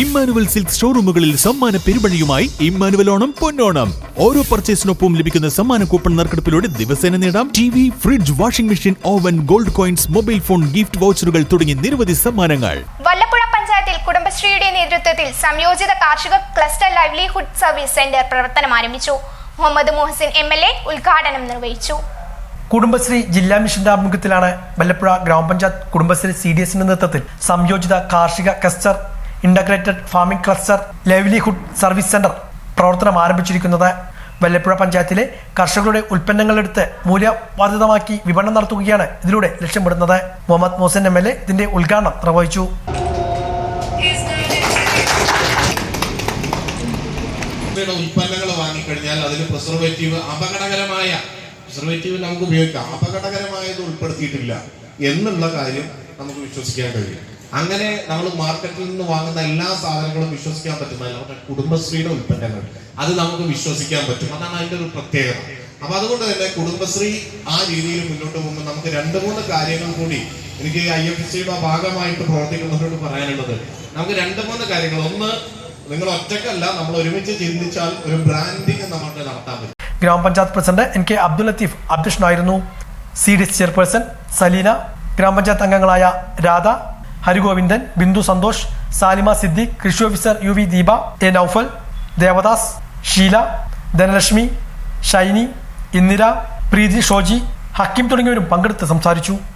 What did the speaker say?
Emmanuel silk ഷോറൂമുകളിൽ സമ്മാന പെരുമഴയുമായി Emmanuel Onam പൊന്നോണം. ഓരോ പർച്ചേസിനൊപ്പം ലഭിക്കുന്ന സമ്മാന കൂപ്പൺ നറുക്കെടുപ്പിലൂടെ ദിവസേന നേടാം T V fridge washing machine oven gold coins mobile phone gift വൗച്ചറുകൾ തുടങ്ങി നിരവധി സമ്മാനങ്ങൾ. വല്ലപ്പുഴ പഞ്ചായത്തിൽ കുടുംബശ്രീയുടെ നേതൃത്വത്തിൽ സംയോജിത കാർഷിക ക്ലസ്റ്റർ ലൈവ്ലിഹുഡ് സർവീസ് സെന്റർ പ്രവർത്തനം ആരംഭിച്ചു. Muhammad Muhsin M L A ഉദ്ഘാടനം നിർവഹിച്ചു. കുടുംബശ്രീ ജില്ലാ മിഷന്റെ ആഭിമുഖ്യത്തിലാണ് വല്ലപ്പുഴ ഗ്രാമപഞ്ചായത്ത് കുടുംബശ്രീ സി ഡി എസിന്റെ നേതൃത്വത്തിൽ സംയോജിത കാർഷിക cluster integrated farming cluster livelihood service centre പ്രവർത്തനം ആരംഭിച്ചിരിക്കുന്നത്. വല്ലപ്പുഴ പഞ്ചായത്തിലെ കർഷകരുടെ ഉൽപ്പന്നങ്ങളെടുത്ത് മൂല്യവർദ്ധിതമാക്കി വിപണനം നടത്തുകയാണ് ഇതിലൂടെ ലക്ഷ്യമിടുന്നത്. Muhammad Mohsin M L A ഇതിന്റെ ഉദ്ഘാടനം നിർവഹിച്ചു. ഉൽപ്പന്നങ്ങൾ വാങ്ങിക്കഴിഞ്ഞാൽ അതിൽ പ്രിസർവേറ്റീവ് അപകടകരമായ പ്രിസർവേറ്റീവ് നമുക്ക് ഉപയോഗിക്കാം. അപകടകരമായത് ഉൾപ്പെടുത്തിയിട്ടില്ല. എന്നുള്ള കാര്യം നമുക്ക് വിശ്വസിക്കാൻ കഴിയും. അങ്ങനെ നമ്മൾ മാർക്കറ്റിൽ നിന്ന് വാങ്ങുന്ന എല്ലാ സാധനങ്ങളും വിശ്വസിക്കാൻ പറ്റുന്നതല്ല നമ്മുടെ കുടുംബശ്രീയുടെ ഉൽപ്പന്നങ്ങൾ. അത് നമുക്ക് വിശ്വസിക്കാൻ പറ്റും. അതാണ് അതിന്റെ ഒരു പ്രത്യേകത. അപ്പൊ അതുകൊണ്ട് തന്നെ കുടുംബശ്രീ ആ രീതിയിൽ മുന്നോട്ട് പോകുമ്പോൾ നമുക്ക് രണ്ട് മൂന്ന് കാര്യങ്ങൾ കൂടി എനിക്ക് ഐ എഫ് സിയുടെ ഭാഗമായിട്ട് പ്രവർത്തിക്കുന്നവരോട് പറയാനുള്ളത്. നമുക്ക് രണ്ട് മൂന്ന് കാര്യങ്ങൾ. ഒന്ന് നിങ്ങൾ ഒറ്റക്കല്ല നമ്മൾ ഒരുമിച്ച് ചിന്തിച്ചാൽ ഒരു ബ്രാൻഡിങ് നമുക്ക് നടത്താൻ പറ്റും. ഗ്രാമപഞ്ചായത്ത് president N K Abdul Latheef അധ്യക്ഷനായിരുന്നു. C D S chairperson Saleena. ഗ്രാമപഞ്ചായത്ത് അംഗങ്ങളായ രാധ ഹരിഗോവിന്ദൻ ബിന്ദു സന്തോഷ് സാലിമ സിദ്ദിഖ് കൃഷി officer U V Deepa A Noufal Devadas Sheela Dhanalakshmi Shiny Indira Preethi Shoji Hakkim തുടങ്ങിയവരും പങ്കെടുത്ത് സംസാരിച്ചു.